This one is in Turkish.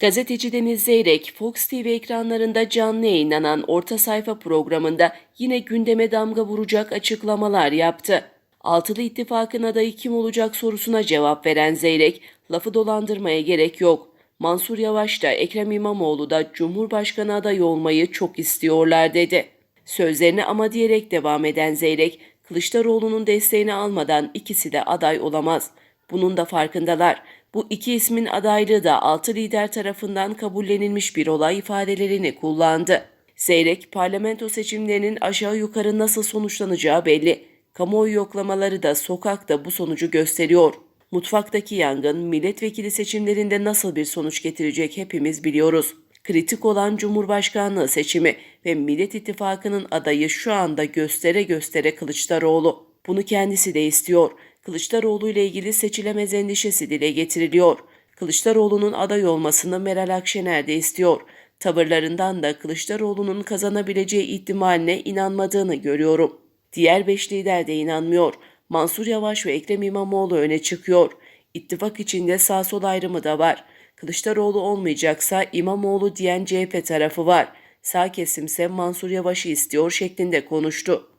Gazeteci Deniz Zeyrek, Fox TV ekranlarında canlı yayınlanan Orta Sayfa programında yine gündeme damga vuracak açıklamalar yaptı. Altılı İttifak'ın adayı kim olacak sorusuna cevap veren Zeyrek, lafı dolandırmaya gerek yok. Mansur Yavaş da Ekrem İmamoğlu da Cumhurbaşkanı adayı olmayı çok istiyorlar dedi. Sözlerine ama diyerek devam eden Zeyrek, Kılıçdaroğlu'nun desteğini almadan ikisi de aday olamaz. Bunun da farkındalar. Bu iki ismin adaylığı da altı lider tarafından kabullenilmiş bir olay ifadelerini kullandı. Zeyrek, parlamento seçimlerinin aşağı yukarı nasıl sonuçlanacağı belli. Kamuoyu yoklamaları da sokakta bu sonucu gösteriyor. Mutfaktaki yangın milletvekili seçimlerinde nasıl bir sonuç getirecek hepimiz biliyoruz. Kritik olan Cumhurbaşkanlığı seçimi ve Millet İttifakı'nın adayı şu anda göstere göstere Kılıçdaroğlu. Bunu kendisi de istiyor. Kılıçdaroğlu ile ilgili seçilemez endişesi dile getiriliyor. Kılıçdaroğlu'nun aday olmasını Meral Akşener de istiyor. Tavırlarından da Kılıçdaroğlu'nun kazanabileceği ihtimaline inanmadığını görüyorum. Diğer beş lider de inanmıyor. Mansur Yavaş ve Ekrem İmamoğlu öne çıkıyor. İttifak içinde sağ sol ayrımı da var. Kılıçdaroğlu olmayacaksa İmamoğlu diyen CHP tarafı var. Sağ kesimse Mansur Yavaş'ı istiyor şeklinde konuştu.